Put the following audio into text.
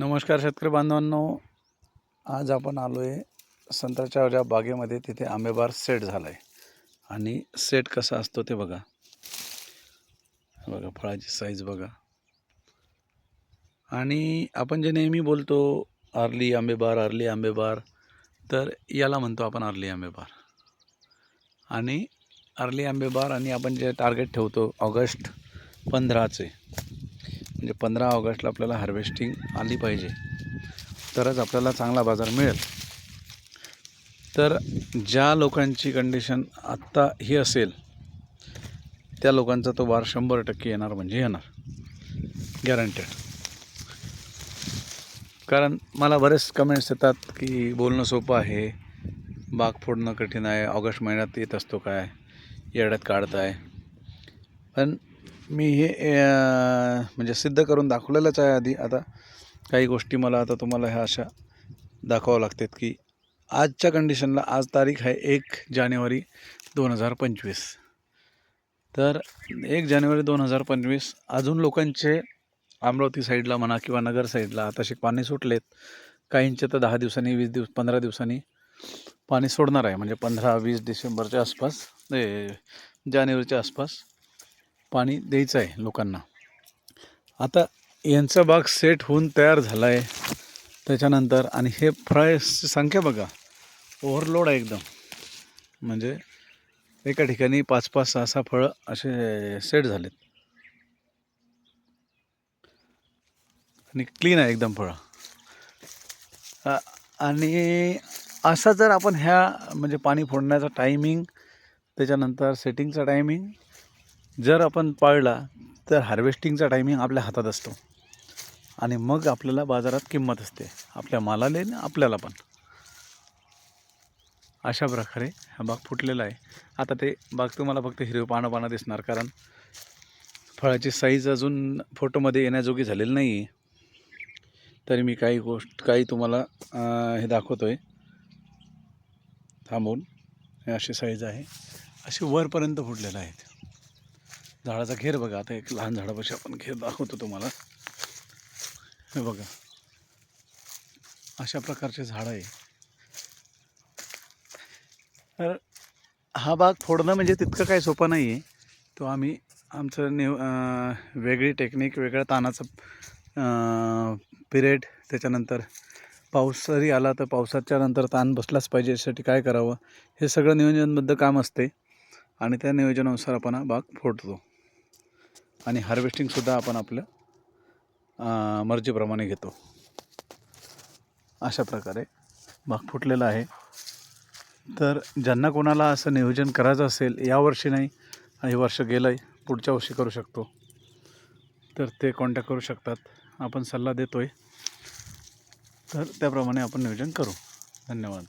नमस्कार शेतकरी बांधवांनो. आज आपण आलो आहे संत्र्याच्या ज्या बागेमध्ये तिथे आंबेबार सेट झाला आहे आणि सेट कसा असतो ते बघा. बघा फळाची साईज बघा. आणि आपण जे नेहमी बोलतो अर्ली आंबेबार अर्ली आंबेबार तर याला म्हणतो आपण अर्ली आंबेबार. आणि अर्ली आंबेबार आणि आपण जे टार्गेट ठेवतो ऑगस्ट पंधराचे म्हणजे पंधरा ऑगस्टला आपल्याला हार्वेस्टिंग आली पाहिजे. तरच आपल्याला चांगला बाजार मिळेल. तर ज्या लोकांची कंडिशन आत्ता ही असेल त्या लोकांचा तो वार शंभर टक्के येणार म्हणजे येणार. गॅरंटेड कारण मला बरेच कमेंट्स येतात की बोलणं सोपं आहे बाग फोडणं कठीण आहे ऑगस्ट महिन्यात येत असतो काय येड्यात काढताय. पण मी हे म्हणजे सिद्ध करून दाखवलेलंच आहे आधी. आता काही गोष्टी मला आता तुम्हाला ह्या अशा दाखवावं लागतात की आजच्या कंडिशनला आज तारीख आहे एक जानेवारी दोन हजार पंचवीस. तर एक जानेवारी दोन हजार पंचवीस अजून लोकांचे अमरावती साईडला म्हणा किंवा नगर साईडला आताशे पाणी सुटलेत. काहींचे तर दहा दिवसांनी वीस दिवस पंधरा दिवसांनी पाणी सोडणार आहे. म्हणजे पंधरा वीस डिसेंबरच्या आसपास ए, जानेवारीच्या आसपास. पाणी द्यायचं आहे लोकांना. आता यांचा बाग सेट होऊन तयार झाला आहे त्याच्यानंतर आणि हे फळाची संख्या बघा. ओव्हरलोड आहे एकदम. म्हणजे एका ठिकाणी पाच पाच सहा सहा फळं असे सेट झालेत. आणि क्लीन आहे एकदम फळं. आणि असा जर आपण ह्या म्हणजे पाणी फोडण्याचा टायमिंग त्याच्यानंतर सेटिंगचा टायमिंग जर आपण पाळला तर हार्वेस्टिंगचा टायमिंग आपल्या हातात असतो. आणि मग आपल्याला बाजारात किंमत असते. आपल्या मालाला आणि आपल्याला पण. अशा प्रकारे हा बाग फुटलेला आहे. आता ते बाग तुम्हाला फक्त हिरवे पानं पानं दिसणार कारण फळाची साईज अजून फोटोमध्ये येण्याजोगी झालेली नाही आहे तरी मी काही गोष्ट काही तुम्हाला हे दाखवतो आहे थांबवून हे अशी साईज आहे. अशी वरपर्यंत फुटलेलं आहेत झाडाचा घेर बघा. आता एक लहान झाडापाशी आपण घेर दाखवतो तुम्हाला. हे बघा. अशा प्रकारचे झाडं आहे. तर हा बाग फोडणं म्हणजे तितकं काही सोपं नाही आहे तो आम्ही आमचं नेव वेगळी टेक्निक वेगळ्या तानाचं पिरियड त्याच्यानंतर पाऊस जरी आला तर पावसाच्या नंतर ताण बसलाच पाहिजे. यासाठी काय करावं? हे सगळं नियोजनबद्ध काम असते. आणि त्या नियोजनानुसार आपण हा बाग फोडतो. आणि हार्वेस्टिंगसुद्धा आपण आपलं मर्जीप्रमाणे घेतो. अशा प्रकारे भाग फुटलेला आहे. तर ज्यांना कोणाला असं नियोजन करायचं असेल यावर्षी नाही हे वर्ष गेलं आहे पुढच्या वर्षी करू शकतो. तर ते कॉन्टॅक्ट करू शकतात. आपण सल्ला देतो आहे तर त्याप्रमाणे आपण नियोजन करू. धन्यवाद.